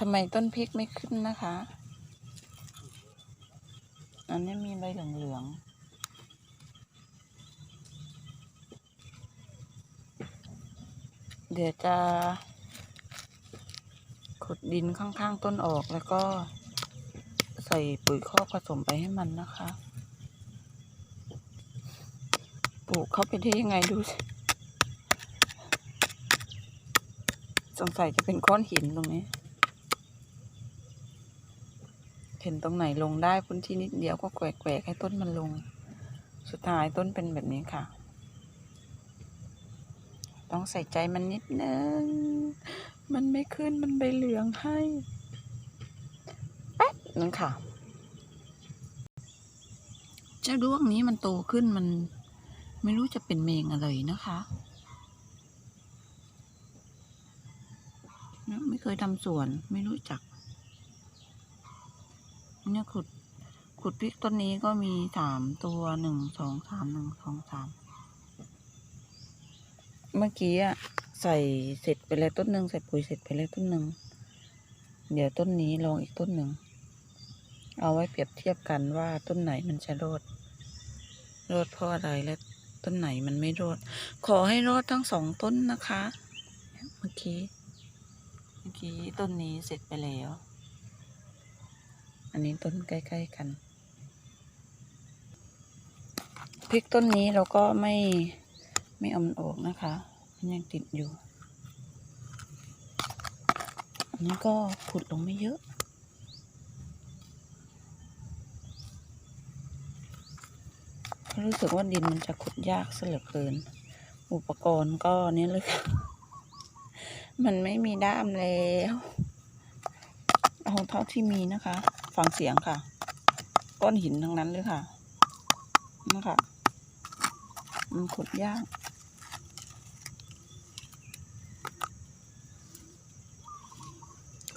ทำไมต้นพริกไม่ขึ้นนะคะ อันนี้มีใบเหลืองๆ เดี๋ยวจะ ขุดดินข้างๆต้นออกแล้วก็ใส่ปุ๋ยคอกผสมไปให้มันนะคะ ปลูกเข้าไปได้ยังไงดูสิสงสัยจะเป็นก้อนหินตรงนี้ เห็นตรงไหนลงได้พื้นที่นิดเดียวก็แกวกๆให้ต้นมันลง สุดท้ายต้นเป็นแบบนี้ค่ะ ต้องใส่ใจมันนิดนึง มันไม่ขึ้นมันใบเหลืองให้แป๊บนึงค่ะ เจ้าด้วงนี้มันโตขึ้นมัน ไม่รู้จะเป็นเมงอะไรนะคะเนี่ยไม่เคยทำสวนไม่รู้จัก เนี่ยขุด ขุดพริกต้นนี้ก็มีสามตัวหนึ่งสองสามหนึ่งสองสามเมื่อกี้อะใส่เสร็จไปแล้วต้นหนึ่งใส่ปุ๋ยเสร็จไปแล้วต้นหนึ่งเดี๋ยวต้นนี้ลองอีกต้นหนึ่งเอาไว้เปรียบเทียบกันว่าต้นไหนมันจะรอดรอดเพราะอะไรและต้นไหนมันไม่รอด ขอให้รอดทั้งสองต้นนะคะ เมื่อกี้ เมื่อกี้ต้นนี้เสร็จไปแล้ว อันนี้ต้นใกล้ ๆ กันพริกต้นนี้เราก็ไม่ไม่เอามันออกนะคะ มันยังติดอยู่ อันนี้ก็ขุดลงไม่เยอะ รู้สึกว่าดินมันจะขุดยากเหลือเกิน อุปกรณ์ก็เนี้ยเลยค่ะ มันไม่มีด้ามแล้ว เอาเท่าที่มีนะคะ ฟังเสียงค่ะ ก้อนหินทั้งนั้นเลยค่ะนะคะมันขุดยาก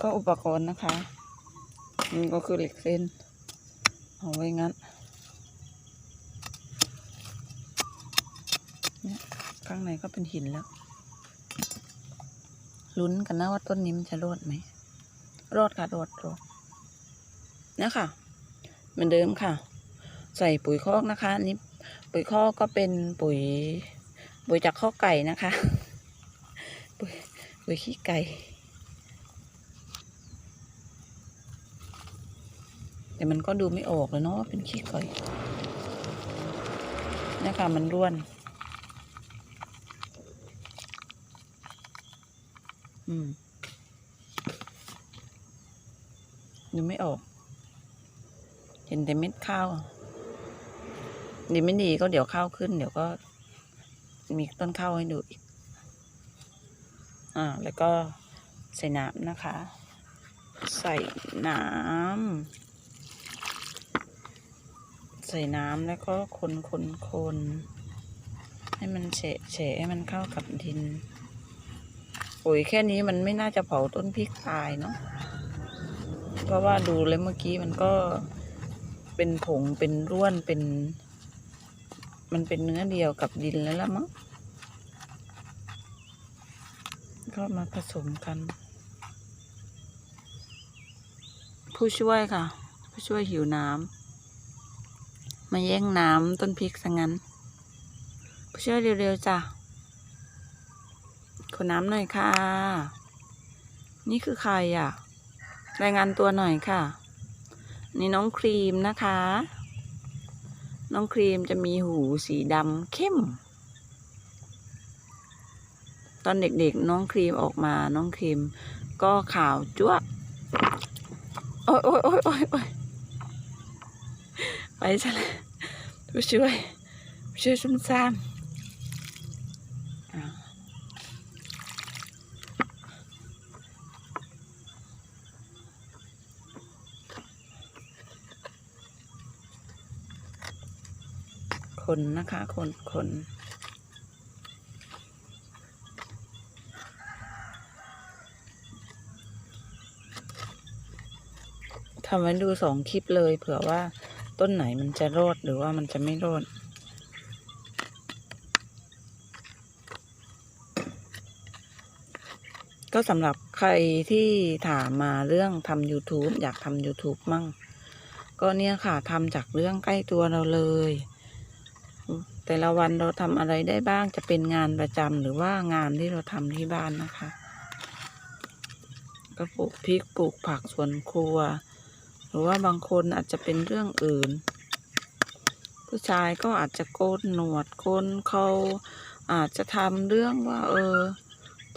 ก็อุปกรณ์นะคะนี่ก็คือเหล็กเส้น เอาไว้งั้นเนี่ยข้างในก็เป็นหินแล้ว ลุ้นกันนะว่าต้นนี้มันจะรอดไหม รอดค่ะ รอดรอด นี่ยค่ะเหมือนเดิมค่ะ ใส่ปุ๋ยคอกนะคะอันนี้ปุ๋ยคอกก็เป็นปุ๋ยปุ๋ยจากข้อไก่นะคะปุ๋ยปุ๋ยขี้ไก่แต่มันก็ดูไม่ออกเลยเนาะว่าเป็นขี้ไก่นี่ยค่ะมันร่วนอืมดูไม่ออก เห็นแต่เม็ดข้าวดีไม่ดีก็เดี๋ยวข้าวขึ้น เดี๋ยวก็ มีต้นข้าวให้ดูอีก อ่า แล้วก็ใส่น้ำนะคะ ใส่น้ำใส่น้ำแล้วก็คนคนคนให้มันเฉะเฉะให้มันเข้ากับดินปุ๋ยแค่นี้มันไม่น่าจะเผาต้นพริกตายเนาะเพราะว่าดูแล้วเมื่อกี้มันก็ เป็นผงเป็นร่วนเป็น มันเป็นเนื้อเดียวกับดินแล้วละมั้งก็มาผสมกัน ผู้ช่วยค่ะ ผู้ช่วยหิวน้ำมาแย่งน้ำต้นพริกซะงั้น ผู้ช่วยเร็วๆจ้ะขอน้ำหน่อยค่ะ นี่คือใครอะ รายงานตัวหน่อยค่ะ นี่น้องครีมนะคะ น้องครีมจะมีหูสีดำเข้ม ตอนเด็กๆน้องครีมออกมา น้องครีมก็ขาวจั๊วโอ้ยโอ้ยโอ้ยโอ้ยโอ้ยไปซะแล้วผู้ช่วยผู้ช่วยซุ่มซ่าม คนนะคะ คนคนทำไว้ดูสองคลิปเลย เผื่อว่าต้นไหนมันจะรอดหรือว่ามันจะไม่รอดก็สำหรับใครที่ถามมาเรื่องทำ YouTube อยากทำ YouTube มั่ง ก็เนี่ยค่ะทำจากเรื่องใกล้ตัวเราเลย แต่ละวันเราทำอะไรได้บ้างจะเป็นงานประจำหรือว่างานที่เราทำที่บ้านนะคะ ก็ปลูกพริกปลูกผักสวนครัว หรือว่าบางคนอาจจะเป็นเรื่องอื่น ผู้ชายก็อาจจะโกนหนวดโกนเขาอาจจะทำเรื่องว่า เออ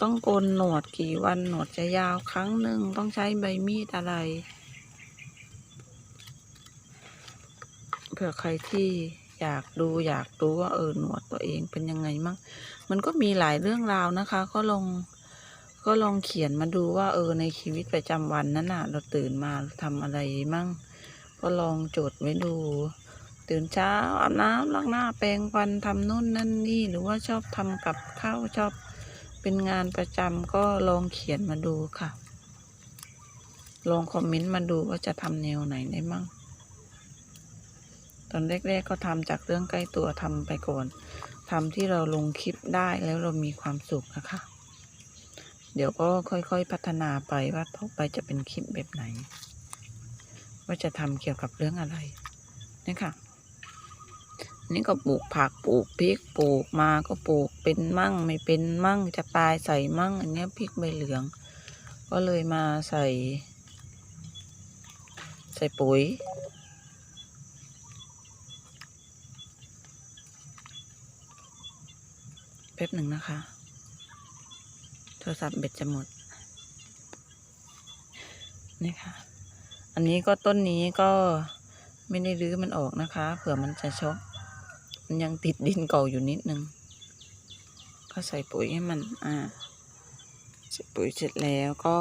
ต้องโกนหนวดกี่วันหนวดจะยาวครั้งหนึ่งต้องใช้ใบมีดอะไรเผื่อใครที่ อยากดูอยากรู้ว่าเออหนวดตัวเองเป็นยังไงมั่งมันก็มีหลายเรื่องราวนะคะ ก็ลองก็ลองเขียนมาดูว่า เออในชีวิตประจำวันนั้นน่ะ เราตื่นมาทำอะไรมั่ง ก็ลองจดไว้ดู ตื่นเช้าอาบน้ำล้างหน้าแปรงฟันทำนู่นนั่นนี่ หรือว่าชอบทำกับข้าวชอบเป็นงานประจำก็ลองเขียนมาดูค่ะ ลองคอมเมนต์มาดูว่าจะทำแนวไหนได้มั่ง ตอนแรกๆก็ทำจากเรื่องใกล้ตัวทำไปก่อนทำที่เราลงคลิปได้แล้วเรามีความสุขนะคะ เดี๋ยวก็ค่อยๆพัฒนาไปว่าต่อไปจะเป็นคลิปแบบไหน ว่าจะทำเกี่ยวกับเรื่องอะไรนี่ค่ะนี่ก็ปลูกผักปลูกพริกปลูกมาก็ปลูกเป็นมั่งไม่เป็นมั่งจะตายใส่มั่ง อันนี้พริกใบเหลือง ก็เลยมาใส่ ใส่ปุ๋ย ป๊บหนึ่งนะคะ โทรศัพท์เบ็ดจะหมด นี่ค่ะ อันนี้ก็ต้นนี้ก็ไม่ได้รื้อมันออกนะคะ เผื่อมันจะช็อกมันยังติดดินเก่าอยู่นิดนึง ก็ใส่ปุ๋ยให้มัน อ่า ใส่ปุ๋ยเสร็จแล้วก็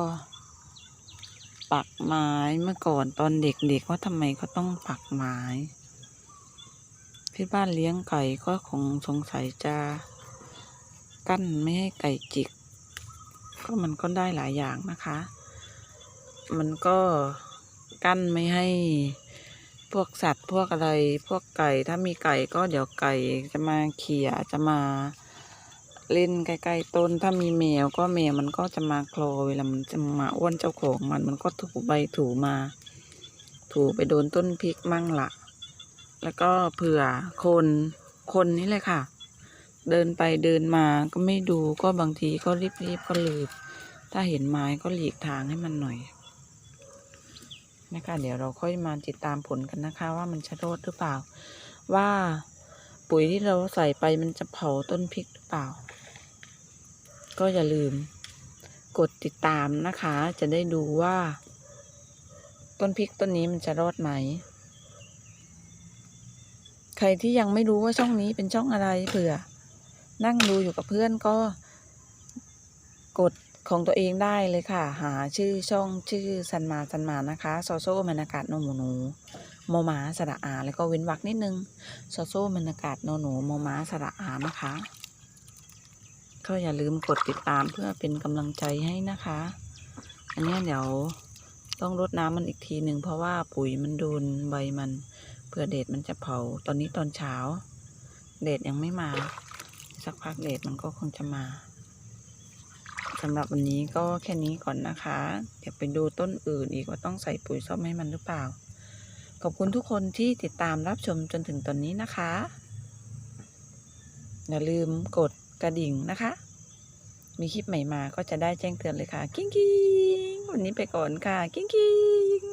ปักไม้เมื่อก่อนตอนเด็กๆว่าทำไมเขาต้องปักไม้ที่บ้านเลี้ยงไก่ก็คงสงสัยจะ กั้นไม่ให้ไก่จิก ก็มันก็ได้หลายอย่างนะคะ มันก็กั้นไม่ให้พวกสัตว์พวกอะไรพวกไก่ถ้ามีไก่ก็เดี๋ยวไก่จะมาเขี่ยจะมาเล่นใกล้ๆต้น ถ้ามีแมวก็แมวมันก็จะมาคลอเวลามันจะมาอ้วนเจ้าของมันมันก็ถูใบถูมา ถูไปโดนต้นพริกมั่งละแล้วก็เผื่อคนคนนี่เลยค่ะ เดินไปเดินมาก็ไม่ดูก็บางทีก็รีบๆก็ลืมถ้าเห็นไม้ก็หลีกทางให้มันหน่อยนะคะเดี๋ยวเราค่อยมาติดตามผลกันนะคะว่ามันจะรอดหรือเปล่า ว่าปุ๋ยที่เราใส่ไปมันจะเผาต้นพริกหรือเปล่า ก็อย่าลืมกดติดตามนะคะ จะได้ดูว่า ต้นพริกต้นนี้มันจะรอดไหม ใครที่ยังไม่รู้ว่าช่องนี้เป็นช่องอะไรเผื่อ นั่งดูอยู่กับเพื่อนก็กดของตัวเองได้เลยค่ะ หาชื่อช่องชื่อสันมาสันมานะคะโซโซบรรยากาศโนหมูหนูโมหมาสระอา แล้วก็เว้นวรรคนิดนึงโซโซบรรยากาศโนหนูโมหมาสระอานะคะ ก็อย่าลืมกดติดตามเพื่อเป็นกำลังใจให้นะคะ อันนี้เดี๋ยวต้องรดน้ำมันอีกทีหนึ่งเพราะว่าปุ๋ยมันโดนใบมันเพื่อเดดมันจะเผาตอนนี้ตอนเช้า เดดยังไม่มา สักพักเดดมันก็คงจะมาสำหรับวันนี้ก็แค่นี้ก่อนนะคะ เดี๋ยวไปดูต้นอื่นอีกว่าต้องใส่ปุ๋ยซ่อมให้มันหรือเปล่า ขอบคุณทุกคนที่ติดตามรับชมจนถึงตอนนี้นะคะ อย่าลืมกดกระดิ่งนะคะ มีคลิปใหม่มาก็จะได้แจ้งเตือนเลยค่ะ กิ้งกิ้งวันนี้ไปก่อนค่ะ กิ้งกิ้ง